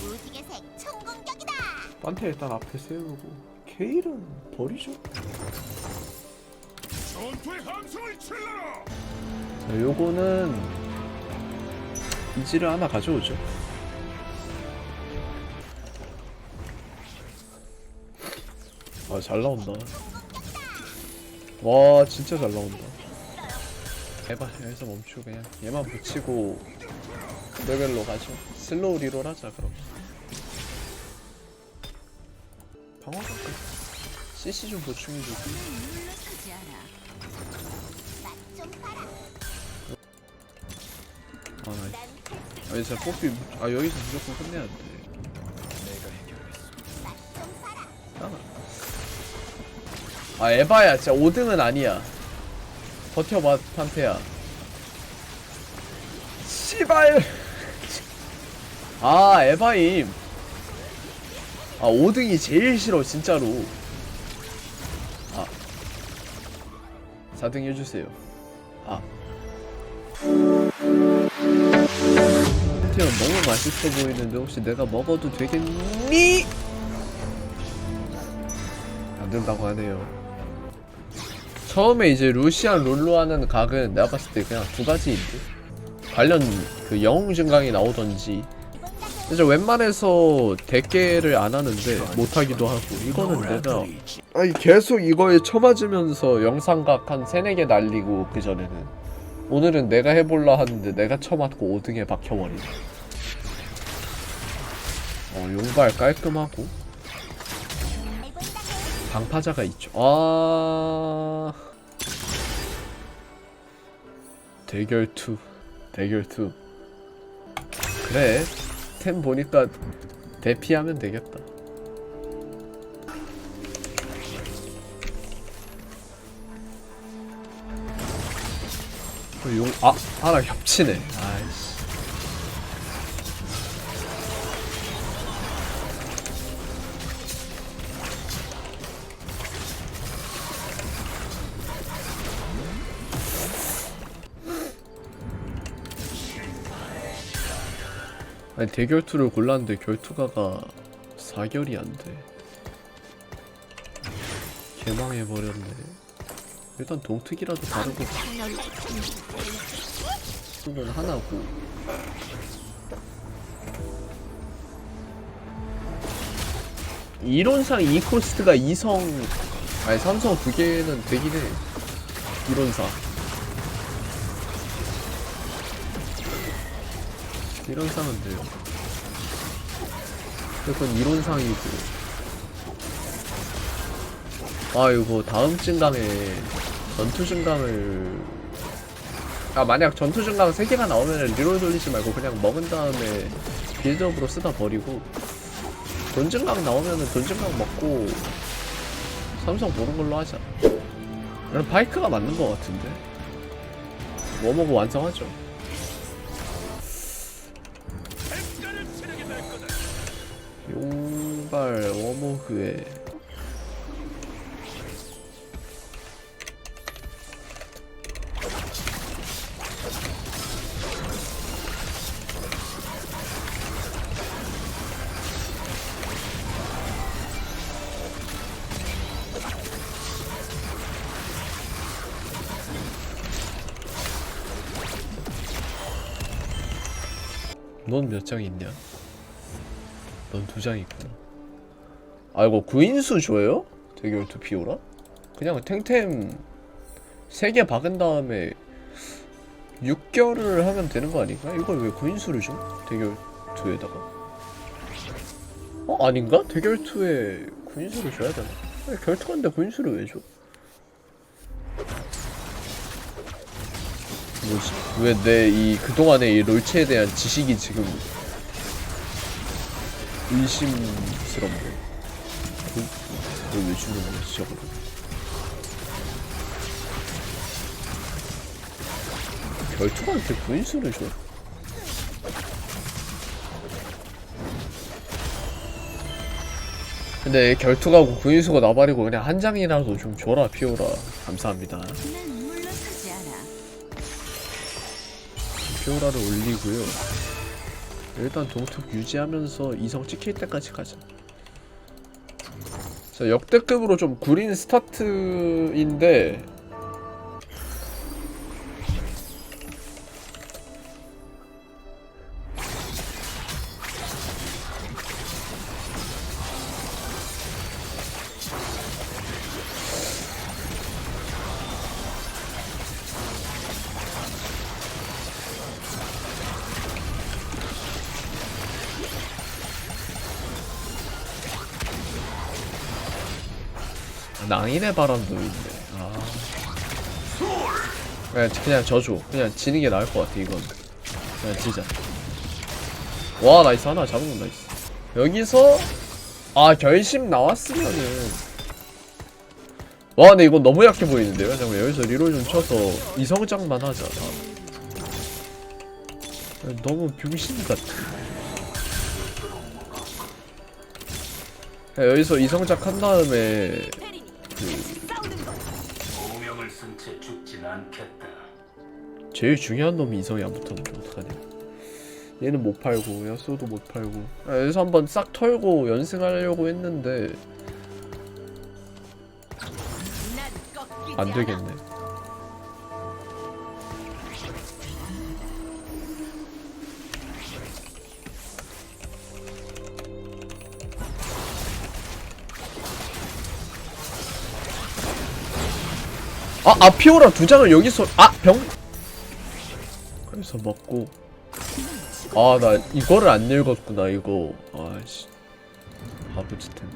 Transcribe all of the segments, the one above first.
무지개색 총공격이다. 판테 일단 앞에 세우고 케일은 버리죠. 전투의 함성을 칠러라! 자, 요거는 이지를 하나 가져오죠. 아 잘 나온다. 와 진짜 잘 나온다. 해봐 여기서 멈추고 그냥 얘만 붙이고 레벨로 가죠. 슬로우 리롤 하자 그럼. 방어가 끝. CC 좀 보충해주고. 아 나이스. 진짜 뽀삐 무- 아 여기서 무조건 끝내야 돼. 아 에바야 진짜 5등은 아니야. 버텨봐 판테야. 씨발. 아 에바임. 아 5등이 제일 싫어 진짜로. 아 4등 해주세요. 아. 판테는 너무 맛있어 보이는데 혹시 내가 먹어도 되겠니? 안 된다고 하네요. 처음에 이제 루시안 롤로 하는 각은 내가 봤을 때 그냥 두 가지인데? 관련 그 영웅 증강이 나오던지. 진짜 웬만해서 대깨를 안 하는데 못하기도 하고. 이거는 내가 아니 계속 이거에 쳐맞으면서 영상각 한 세네 개 날리고 그 전에는. 오늘은 내가 해볼라 하는데 내가 쳐맞고 5등에 박혀버리네. 어 용발 깔끔하고. 방파자가 있죠. 아 대결 2 대결 2 그래 템 보니까 대피하면 되겠다. 어, 용, 아, 하나 겹치네. 아이씨. 아니 대결투를 골랐는데 결투가가 4결이 안 돼. 개망해버렸네. 일단 동특이라도 다르고 수는 하나고. 이론상 이 코스트가 2성 아니 3성 두 개는 되긴 해. 이론상. 이론상은 돼요. 그건 이론상이고. 아, 이거 다음 증강에 전투 증강을. 아, 만약 전투 증강 3개가 나오면 리롤 돌리지 말고 그냥 먹은 다음에 빌드업으로 쓰다 버리고. 돈 증강 나오면은 돈 증강 먹고 삼성 보는 걸로 하자. 나는 바이크가 맞는 것 같은데. 워머그 완성하죠. 용발 워머그에 넌 몇 장 있냐? 넌 두 장 있구나. 아 이거 구인수 줘요? 대결 투 피오라? 그냥 탱템 3개 박은 다음에 6개월을 하면 되는 거 아닌가? 이걸 왜 구인수를 줘? 대결 2에다가 어? 아닌가? 대결 2에 구인수를 줘야 되나? 아니, 결투한데 구인수를 왜 줘? 뭐지? 왜 내 이 그동안의 이 롤체에 대한 지식이 지금 의심스럽네. 이걸 왜 주는 거야, 저거를? 결투한테 구인수를 줘? 근데 결투가고 구인수가 나발이고 그냥 한 장이라도 좀 줘라 피오라 감사합니다. 피오라를 올리고요 일단 동특 유지하면서 이성 찍힐 때까지 가자. 자 역대급으로 좀 구린 스타트인데 낭인의 바람도 있네. 아. 그냥, 그냥 져줘. 그냥 지는 게 나을 것 같아, 이건. 그냥 지자. 와, 나이스. 하나 잡은 건 나이스. 여기서, 아, 결심 나왔으면은. 와, 근데 이건 너무 약해 보이는데요? 잠깐만, 여기서 리롤 좀 쳐서 이성장만 하자. 너무 병신 같아. 야, 여기서 이성작 한 다음에 오명을 쓴 채 죽진 않겠다. 제일 중요한 놈이 이성이 안 붙었는데 어떡하냐 얘는 못 팔고 야수도 못 팔고 아, 여기서 한번 싹 털고 연승하려고 했는데 안 않아. 되겠네 아, 아 피오라 두 장을 여기서 아 병. 그래서 먹고. 아 나 이거를 안 읽었구나 이거. 아씨. 바보 짓했네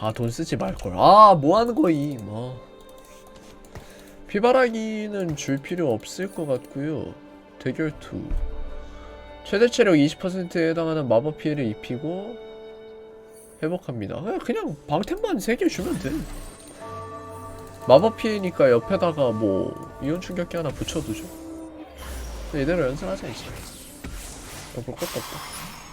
아돈 쓰지 말걸. 아 뭐 하는 거임 아. 피바라기는 줄 필요 없을 것 같고요. 대결투. 최대 체력 20%에 해당하는 마법 피해를 입히고 회복합니다. 그냥- 그냥 방템만 3개 주면 돼 마법 피해니까 옆에다가 뭐 이온 충격기 하나 붙여두죠. 이대로 연습하자 이제. 더볼 것도 없다.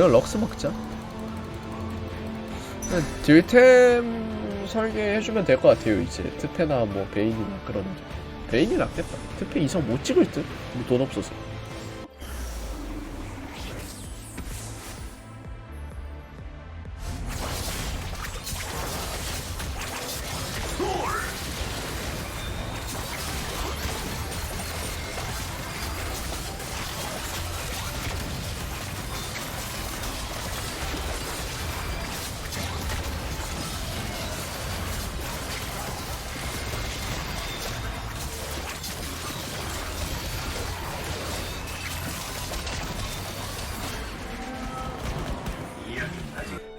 이거 럭스 먹자. 딜템 설계해주면 될 것 같아요 이제 트페나 뭐 베인이나 그런 베인이 낫겠다 트페 이상 못 찍을 듯? 뭐 돈 없어서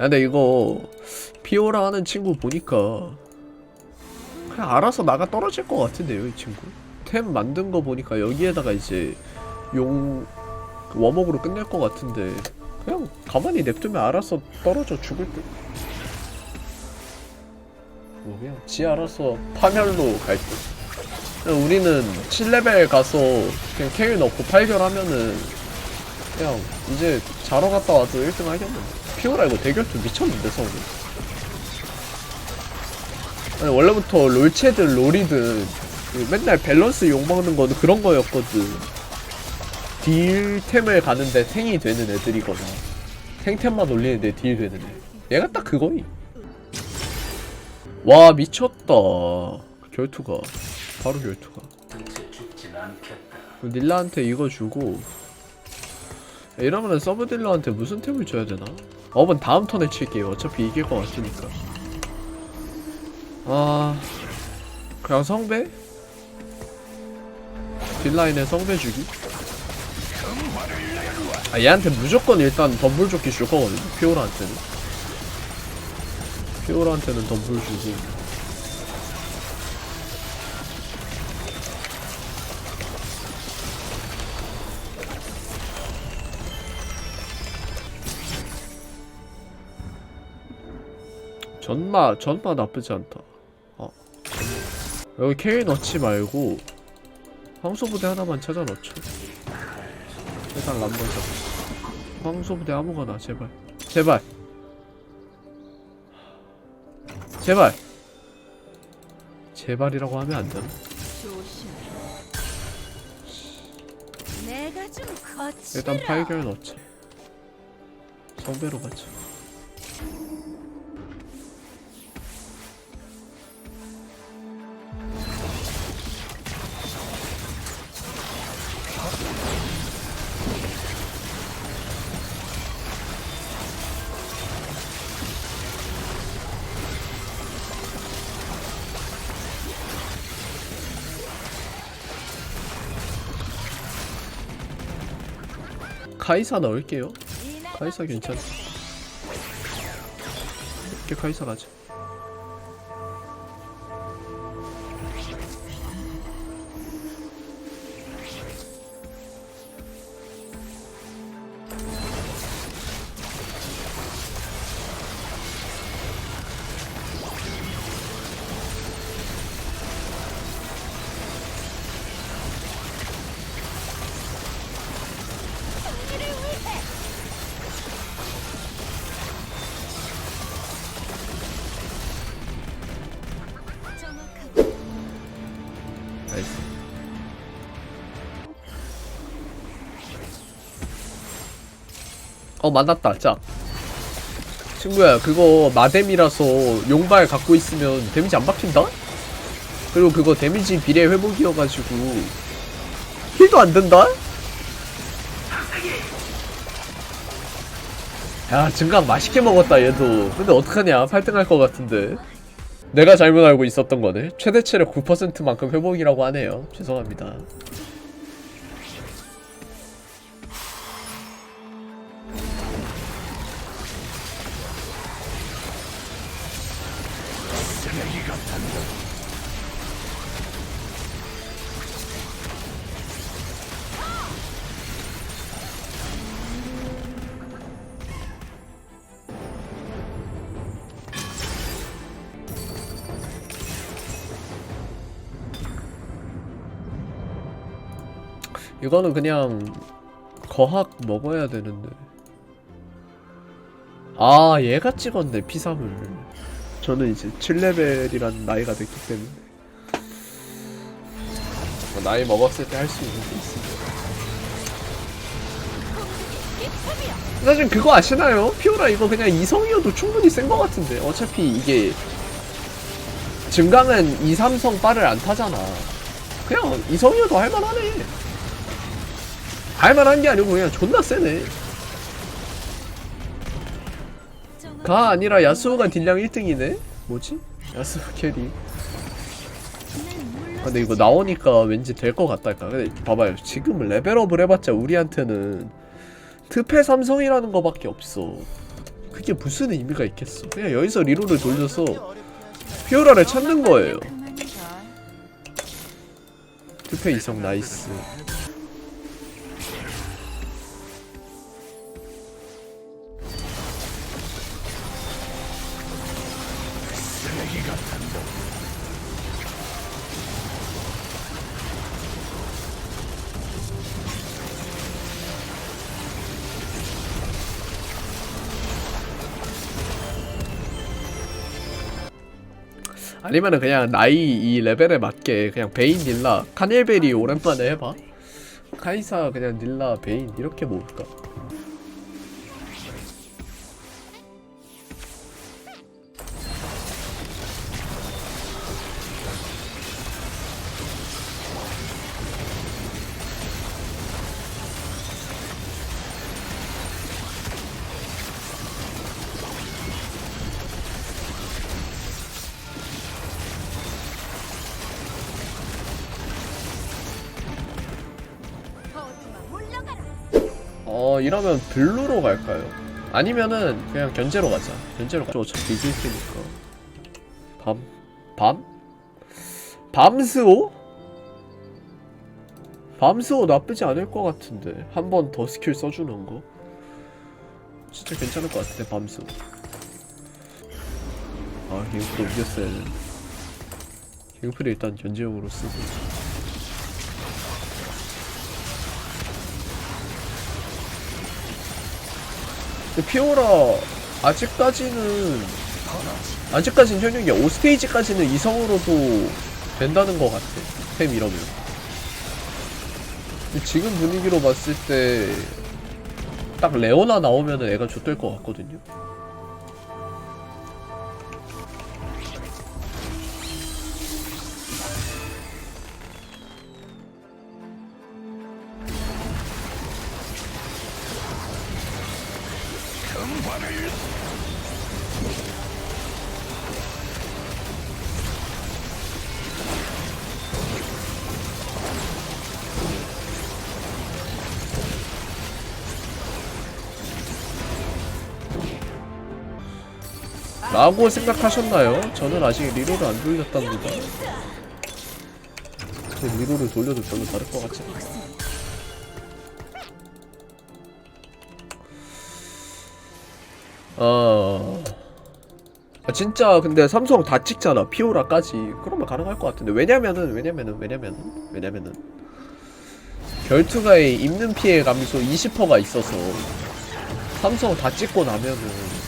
근데 이거 피오라 하는 친구 보니까 그냥 알아서 나가 떨어질 것 같은데요 이 친구 템 만든 거 보니까 여기에다가 이제 용그 워목으로 끝낼 것 같은데 그냥 가만히 냅두면 알아서 떨어져 죽을 듯. 뭐 그냥 지 알아서 파멸로 갈 듯. 그냥 우리는 7레벨 가서 그냥 케일 넣고 8결 하면은 그냥 이제 자러 갔다 와도 1등 하겠는데. 피오라 이거 대결투 미쳤는데 성우. 아니 원래부터 롤체든 롤이든 그 맨날 밸런스 욕먹는 거는 그런 거였거든. 딜템을 가는데 탱이 되는 애들이거나 탱템만 올리는데 딜 되는 애. 얘가 딱 그거임. 와 미쳤다. 결투가 바로 결투가. 닐라한테 이거 주고 이러면은 서브 딜러한테 무슨 템을 줘야 되나? 업은 다음 턴에 칠게요. 어차피 이길 것 같으니까. 아... 그냥 성배? 딜라인에 성배 주기? 아 얘한테 무조건 일단 덤불 조끼 줄 거거든요. 피오라한테는. 피오라한테는 덤불 주고 전마 전마 나쁘지 않다. 어. 여기 K 넣지 말고 황소부대 하나만 찾아 넣죠. 일단 람번 잡. 황소부대 아무거나 제발. 제발. 제발. 제발이라고 하면 안 되나? 일단 팔결 넣자. 성배로 가자. 카이사 넣을게요. 카이사 괜찮아. 이렇게 카이사 가자. 어 만났다 짝 친구야 그거 마뎀이라서 용발 갖고 있으면 데미지 안 박힌다? 그리고 그거 데미지 비례 회복이어가지고 힐도 안 된다? 야 증강 맛있게 먹었다 얘도 근데 어떡하냐 8등 할 것 같은데 내가 잘못 알고 있었던 거네. 최대 체력 9%만큼 회복이라고 하네요. 죄송합니다. 이거는 그냥 거학 먹어야 되는데. 아, 얘가 찍었네, 피사물. 저는 이제 7레벨이라는 나이가 됐기 때문에. 뭐 나이 먹었을 때 할 수 있는 게 있습니다. 사실 그거 아시나요? 피오라 이거 그냥 이성이어도 충분히 센거 같은데. 어차피 이게 증강은 2, 3성 빠를 안 타잖아. 그냥 이성이어도 할만하네. 할만한 게 아니고 그냥 존나 세네. 가 아니라 야스오가 딜량 1등이네? 뭐지? 야스오 캐리. 아, 근데 이거 나오니까 왠지 될 것 같다니까. 근데 봐봐요. 지금 레벨업을 해봤자 우리한테는 특패 삼성이라는 거밖에 없어. 그게 무슨 의미가 있겠어. 그냥 여기서 리로를 돌려서 피오라를 찾는 거예요. 특패 이성 나이스. 아니면은 그냥 나이 이 레벨에 맞게 그냥 베인 닐라 카닐베리 오랜만에 해봐. 카이사 그냥 닐라 베인 이렇게 모을까 이러면 블루로 갈까요? 아니면은 그냥 견제로 가자 견제로 가자 어차피 이길 테니까 밤? 밤? 밤스오? 밤스오 나쁘지 않을 것 같은데 한 번 더 스킬 써주는 거 진짜 괜찮을 것 같은데 밤스오 아 갱플 옮겼어야 돼 갱플이 일단 견제용으로 쓰고 피오라 아직까지는 아직까지는 현역이야. 5스테이지까지는 이성으로도 된다는 것 같아. 템 이러면. 지금 분위기로 봤을 때 딱 레오나 나오면은 애가 좆될 것 같거든요 라고 생각하셨나요? 저는 아직 리로를 안 돌렸답니다. 근데 리로를 돌려도 별로 다를 것 같지 않아요. 어... 아, 진짜 근데 삼성 다 찍잖아. 피오라까지. 그러면 가능할 것 같은데. 왜냐면은 왜냐면은 왜냐면은 왜냐면은 결투가의 입는 피해 감소 20%가 있어서 삼성 다 찍고 나면은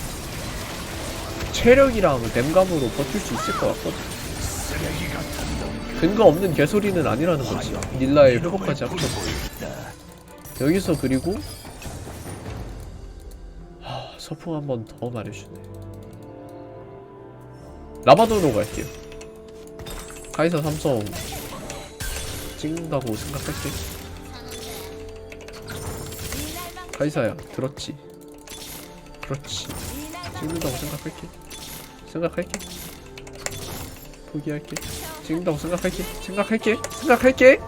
체력이랑 댐감으로 버틸 수 있을 것 같거든. 근거 없는 개소리는 아니라는 거지. 닐라의 회복까지 합쳐서 여기서 그리고 하, 서풍 한 번 더 말해주네. 라바도로 갈게요. 카이사 삼성 찍는다고 생각할게 카이사야 들었지? 그렇지. 찍는다고 생각할게 생각할게. 포기할게. 찍는다고 생각할게. 생각할게. 생각할게.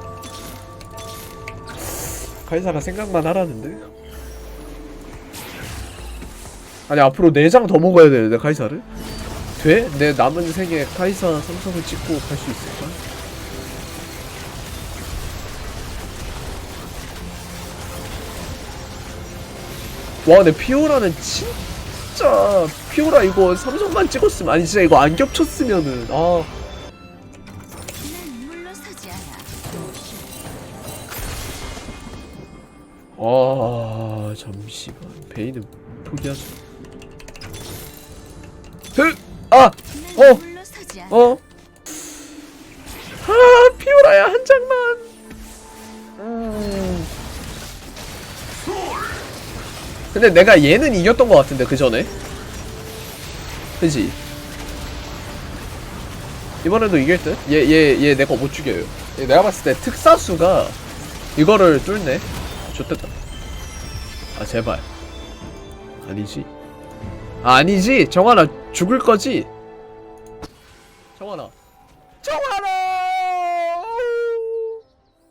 카이사가 생각만 하라는데? 아니 앞으로 4장 더 먹어야 되는데 카이사를? 돼? 내 남은 세계 카이사 삼성을 찍고 갈 수 있을까? 와, 내 피오라는 진 짜 피오라 이거 삼성만 찍었으면 아니 진짜 이거 안 겹쳤으면은 아. 아 잠시만 베인은 포기하자 흐! 아! 난 어! 어? 아 피오라야 한 장만 근데 내가 얘는 이겼던 것 같은데 그 전에? 그지? 이번에도 이길 듯? 얘 얘 얘 내가 못 죽여요. 얘 내가 봤을 때 특사수가 이거를 뚫네? 좋됐다. 아 제발. 아니지. 아, 아니지! 정환아 죽을 거지? 정환아. 정환아